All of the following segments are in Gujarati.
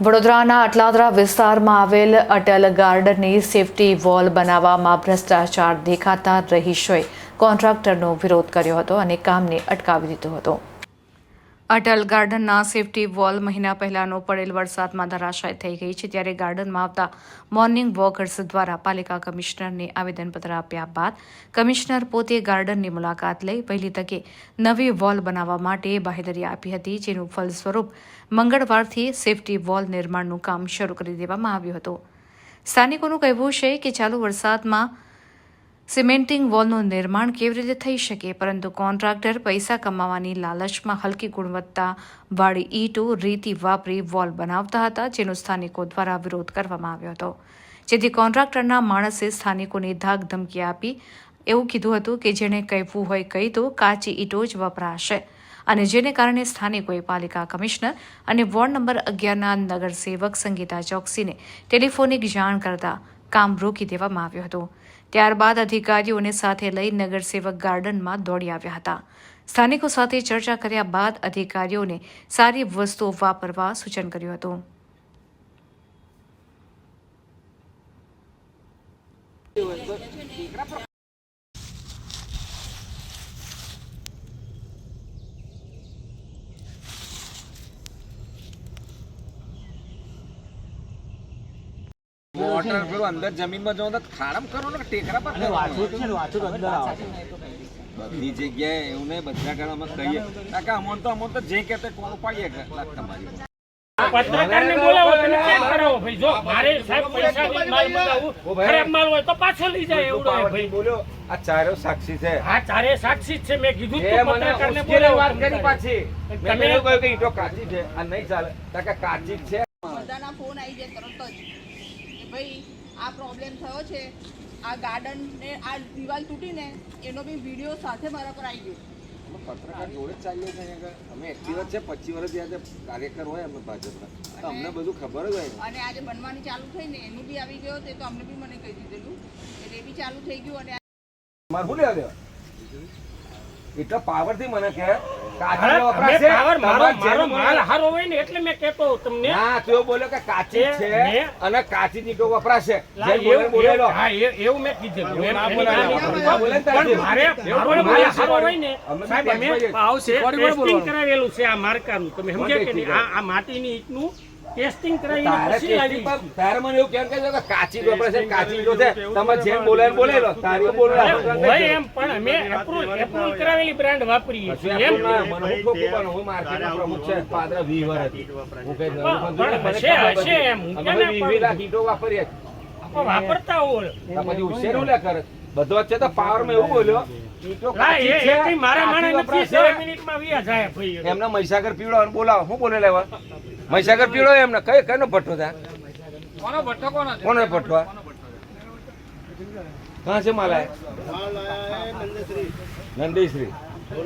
વડોદરાના અટલાદરા વિસ્તારમાં આવેલ અટલ ગાર્ડનની સેફટી વોલ બનાવવામાં ભ્રષ્ટાચાર દેખાતા રહીશોએ કોન્ટ્રાક્ટરનો વિરોધ કર્યો હતો અને કામને અટકાવી દીધો હતો. અટલ ગાર્ડનના સેફટી વોલ મહિના પહેલાનો પડેલ વરસાદમાં ધરાશાય થઈ ગઈ છે. ત્યારે ગાર્ડનમાં આવતા મોર્નિંગ વોકર્સ દ્વારા પાલિકા કમિશનરને આવેદનપત્ર આપ્યા બાદ કમિશનર પોતે ગાર્ડનની મુલાકાત લઈ પહેલી તકે નવી વોલ બનાવવા માટે બાહેધરી આપી હતી, જેનું ફલસ્વરૂપ મંગળવારથી સેફટી વોલ નિર્માણનું કામ શરૂ કરી દેવામાં આવ્યું હતું. સ્થાનિકોનું કહેવું છે કે ચાલુ વરસાદમાં સિમેન્ટિંગ વોલનું નિર્માણ કેવી રીતે થઈ શકે? પરંતુ કોન્ટ્રાક્ટર પૈસા કમાવાની લાલચમાં હલકી ગુણવત્તા વાળી ઈંટો રેતી વાપરી વોલ બનાવતા હતા, જેનો સ્થાનિકો દ્વારા વિરોધ કરવામાં આવ્યો હતો. જેથી કોન્ટ્રાક્ટરના માણસે સ્થાનિકોને ધાક ધમકી આપી એવું કીધું હતું કે જેણે કહેવું હોય કહી તો કાચી ઈંટો જ વપરાશે. અને જેને કારણે સ્થાનિકોએ પાલિકા કમિશનર અને વોર્ડ નંબર અગિયારના નગરસેવક સંગીતા ચોકસીને ટેલિફોનિક જાણ કરતા કામ રોકી દેવામાં આવ્યું હતું. ત્યારબાદ અધિકારીઓને સાથે લઈ નગરસેવક ગાર્ડનમાં દોડી આવ્યા હતા. સ્થાનિકો સાથે ચર્ચા કર્યા બાદ અધિકારીઓને સારી વસ્તુઓ વાપરવા સૂચન કર્યું હતું. પેલું અંદર જમીનમાં જવું તો ખાડમ કરો ને ટેકરા પર કરો. બધી જગ્યાએ એવું નહીં બધા કારણે અમે કહીએ. કાકા અમોન તો અમોન તો જે કહેતે કોણ પાડીએ લાખ તમારી. પત્રકારને બોલાવો તમે ચેક કરાવો. ભાઈ જો મારે સાહેબ પૈસા માલ મંગાવું ખરાબ માલ હોય તો પાછો લઈ જાય એવડો હે ભાઈ. બોલ્યો આ ચારો સાક્ષી છે. હા ચારે સાક્ષી છે મેં કીધું પત્રકારને બોલાવો. વાત કરી પાછી. તમે- એવું કહ્યું કે ઈંટો કાચી છે આ નહીં ચાલે. કાકા કાચી જ છે. બધાના ફોન આવી જાય તરત જ. કે ભાઈ આ પ્રોબ્લેમ થયો છે. આ ગાર્ડન ને આ દિવાલ તૂટીને એનો બી વીડિયો સાથે મારા પર આવી ગયો. અમે પત્રકાર જોડે જ ચાલીએ છીએ અમે એક્ટિવ છે પચીસ વર્ષ ત્યાં કાર્યકર હોય અમે ભાજપના. અમને બધું ખબર જ હોય અને આજે બનવાની ચાલુ થઈ ને એનું બી આવી ગયો તે તો અમને બી મને કહી દીધેલું. એટલે એ બી ચાલુ થઈ ગયું અને મારે શું લેવા દેવા? એટલો પાવરથી મને કે કાચી વપરાશે મારો મારો માલ હારો હોય ને એટલે મેં કહેતો તમને. ના તું એવું કે કાચી છે અને કાચી નીટો વપરાશે. લા, બોલે એવું- બોલેલો. હા, એ- એવું મેં કીધું. એવું ના એની ના બોલાય પણ મારે મારો માલ હારો હોય ને સાહેબ અમે બી ટેસ્ટિંગ કરાવેલું છે આ માર્કાનું. તમે સમજ્યા કે નહીં? આ આ માટીની ઈંટનું ટેસ્ટિંગ કરાવીને પછી લાવી તારે મને એવું કેમ કે છે કે કાચી જ વપરાશે કાચી જો છે. તમે જેમ બોલાય એમ બોલેલો તારી બોલ હોય એમ પણ અમે એપ્રુવ એપ્રુવ કરાવેલી બ્રાન્ડ વાપરીએ છીએ. એમ મને હું પણ હું માર્કેટનો પ્રમુખ છે પાદરા વીસ હતી હું કઈ પણ- છે બધી. એમ, હું અમે ક્યાં ના વીસ પાડું? લાખ ઈંટો વાપરીએ જ. પણ વાપરતા હોલ પછી ઉશેરું લે કરે બધો જ છે તો પાવરમાં એવું બોલ્યો છે, મારા નથી મિનિટમાં વ્યા જાય ભાઈ. એમને મહીસાગર પીવડો બોલાવો. શું બોલે લેવા? મહીસાગર પીવડો એમને કઈ કઈનો ભઠ્ઠો થાય કોનો ભટ્ટો કોનો છે? કોનો ભઠ્ઠો આ? कहाँ से माला है नंदीश्री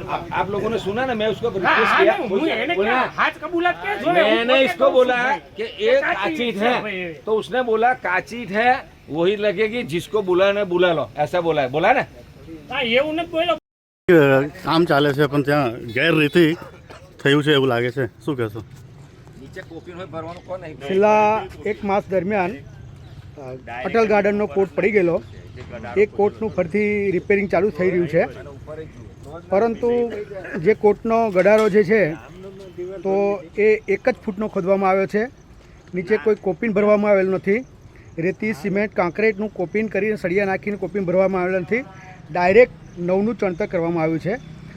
आप, आप लोगों ने सुना ना मैं उसको હા, रिक्वेस्ट હા, किया નહીં, હું એને बोला, ક્યાં હાથ કબૂલાત ક્યાં જોયો? હું मैंने પોતે इसको કહું बोला છું, कि ભાઈ. एक કાચી काचित છે, है ભાઈ. तो उसने बोला काचित है वही लगेगी जिसको बुलाना बुला लो ऐसा बोला है बोला ना હા, એવું નથી બોલ્યો કામ ચાલે છે પણ ત્યાં ગેરરીતિ થયું છે એવું લાગે છે શું કહેશો છેલ્લા એક માસ દરમિયાન અટલ ગાર્ડનનો કોટ પડી ગયેલો. એ કોટનું ફરીથી રિપેરિંગ ચાલુ થઈ રહ્યું છે. પરંતુ જે કોટનો ગડારો જે છે, તો એ એક જ ફૂટનો ખોદવામાં આવ્યો છે. નીચે કોઈ કોપિન ભરવામાં આવેલ નથી. રેતી, સિમેન્ટ, કાંકરેટનું કોપિન કરીને સળિયા નાખીને કોપિન ભરવામાં આવેલ નથી. ડાયરેક્ટ નવનું ચણતર કરવામાં આવ્યું છે.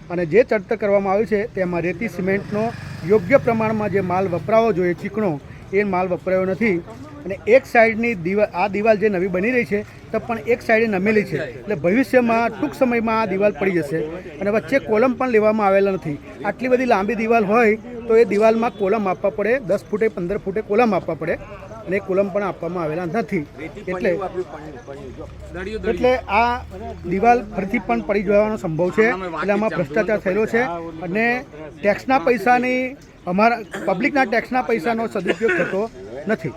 અને જે ચણતર કરવામાં આવ્યું છે, તેમાં રેતી, સિમેન્ટનો યોગ્ય પ્રમાણમાં જે માલ વપરાવો જોઈએ ચીકણો, એ માલ વપરાયો નથી. અને એક સાઈડની દિવાલ આ દિવાલ જે નવી બની રહી છે, તો પણ એક સાઈડે નમેલી છે. એટલે ભવિષ્યમાં ટૂંક સમયમાં આ દિવાલ પડી જશે. અને વચ્ચે કોલમ પણ લેવામાં આવેલા નથી. આટલી બધી લાંબી દિવાલ હોય, તો એ દિવાલમાં કોલમ આપવા પડે. દસ ફૂટે, પંદર ફૂટે કોલમ આપવા પડે. અને કુલમ પણ આપવામાં આવેલા નથી. એટલે એટલે આ દિવાલ ફરીથી પણ પડી જવાનો સંભવ છે એટલે આમાં ભ્રષ્ટાચાર થયેલો છે. અને ટેક્સના પૈસાની અમારા પબ્લિકના ટેક્સના પૈસાનો સદુપયોગ થતો નથી.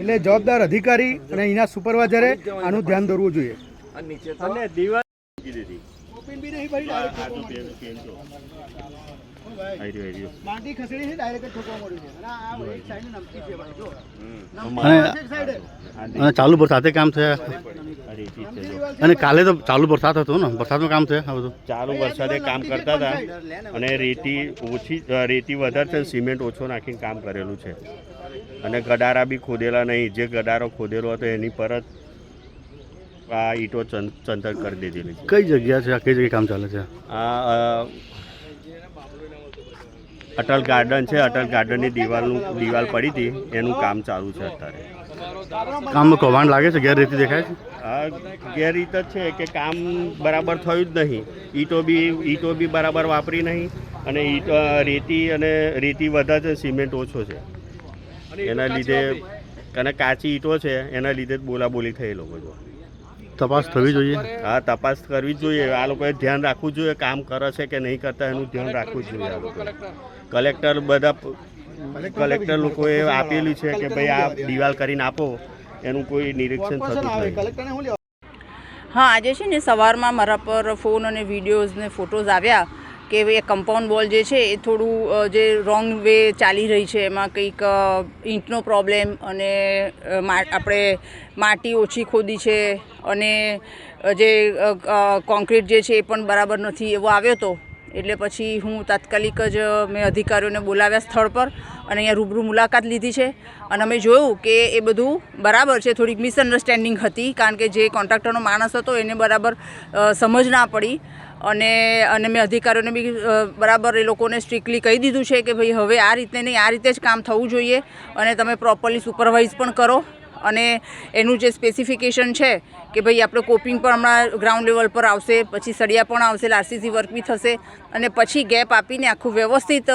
એટલે જવાબદાર અધિકારી અને અહીંના સુપરવાઇઝરે આનું ધ્યાન દોરવું જોઈએ. અને નીચે ખસેડી છે ડાયરેક્ટ ઠોકવા મળ્યું છે. અને આ એક સાઈડ નમકી છે ભાઈ જો. અને એક સાઈડે અને ચાલુ વરસાદે કામ જો. અને કાલે તો ચાલુ વરસાદ હતો ને વરસાદમાં કામ છે આ બધું? ચાલુ વરસાદે કામ કરતા હતા. અને રેતી ઓછી રેતી વધારે છે સિમેન્ટ ઓછો નાખીને કામ કરેલું છે. અને ગડારા બી ખોદેલા નહીં. જે ગડારો ખોદેલો હતો એની પર જ આ ઈંટો ચંતર કરી દીધેલી છે. કઈ જગ્યા છે? આ કઈ જગ્યાએ કામ ચાલે છે? આ અટલ ગાર્ડન છે. અટલ ગાર્ડનની દિવાલનું દિવાલ પડી હતી. એનું કામ ચાલુ છે અત્યારે. કામમાં કૌભાંડ લાગે છે? ગેરરીતિ દેખાય છે? ગેરરીત જ છે કે કામ બરાબર થયું જ નહીં. ઈંટો બી ઈટો બી બરાબર વાપરી નહીં અને ઈટ રેતી અને રેતી વધારે છે સિમેન્ટ ઓછો છે. એના લીધે અને કાચી ઈંટો છે એના લીધે જ બોલાબોલી થઈ લોકો જો તપાસ થવી જોઈએ. હા તપાસ કરવી જોઈએ. આ લોકોએ ધ્યાન રાખવું જોઈએ કામ કરે છે કે નહીં કરતા એનું ધ્યાન રાખવું જોઈએ આ લોકોએ. કલેક્ટર બધા કલેક્ટર લોકોએ આપેલી છે કે ભાઈ આ દિવાલ કરીને આપો. એનું કોઈ નિરીક્ષણ થતું નથી હા આજે છે ને સવારમાં મારા પર ફોન અને વિડીયોઝ ને ફોટોઝ આવ્યા. કે એ કમ્પાઉન્ડ વોલ જે છે, એ થોડું જે રોંગ વે ચાલી રહી છે, એમાં કંઈક ઈંટનો પ્રોબ્લેમ અને આપણે માટી ઓછી ખોદી છે અને જે કોન્ક્રીટ જે છે એ પણ બરાબર નથી એવો આવ્યો હતો એટલે પછી હું તાત્કાલિક જ મેં અધિકારીઓને બોલાવ્યા સ્થળ પર અને અહીંયા રૂબરૂ મુલાકાત લીધી છે. અને અમે જોયું કે એ બધું બરાબર છે, થોડીક મિસઅન્ડરસ્ટેન્ડિંગ હતી, કારણ કે જે કોન્ટ્રાક્ટરનો માણસ હતો એને બરાબર સમજ ના પડી. અને અને મેં અધિકારીઓને બી બરાબર એ લોકોને સ્ટ્રિક્ટલી કહી દીધું છે કે ભાઈ હવે આ રીતે નહીં, આ રીતે જ કામ થવું જોઈએ અને તમે પ્રોપરલી સુપરવાઇઝ પણ કરો. અને એનું જે સ્પેસિફિકેશન છે કે ભાઈ આપણે કોપિંગ પણ હમણાં ગ્રાઉન્ડ લેવલ પર આવશે, પછી સળિયા પણ આવશે લારસીસી વર્ક બી થશે અને પછી ગેપ આપીને આખું વ્યવસ્થિત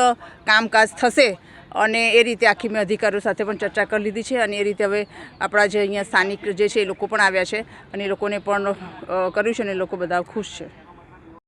કામકાજ થશે. અને એ રીતે આખી મેં અધિકારીઓ સાથે પણ ચર્ચા કરી લીધી છે અને એ રીતે હવે આપણા જે અહીંયા સ્થાનિક જે છે એ લોકો પણ આવ્યા છે અને એ લોકોને પણ કર્યું છે અને એ લોકો બધા ખુશ છે.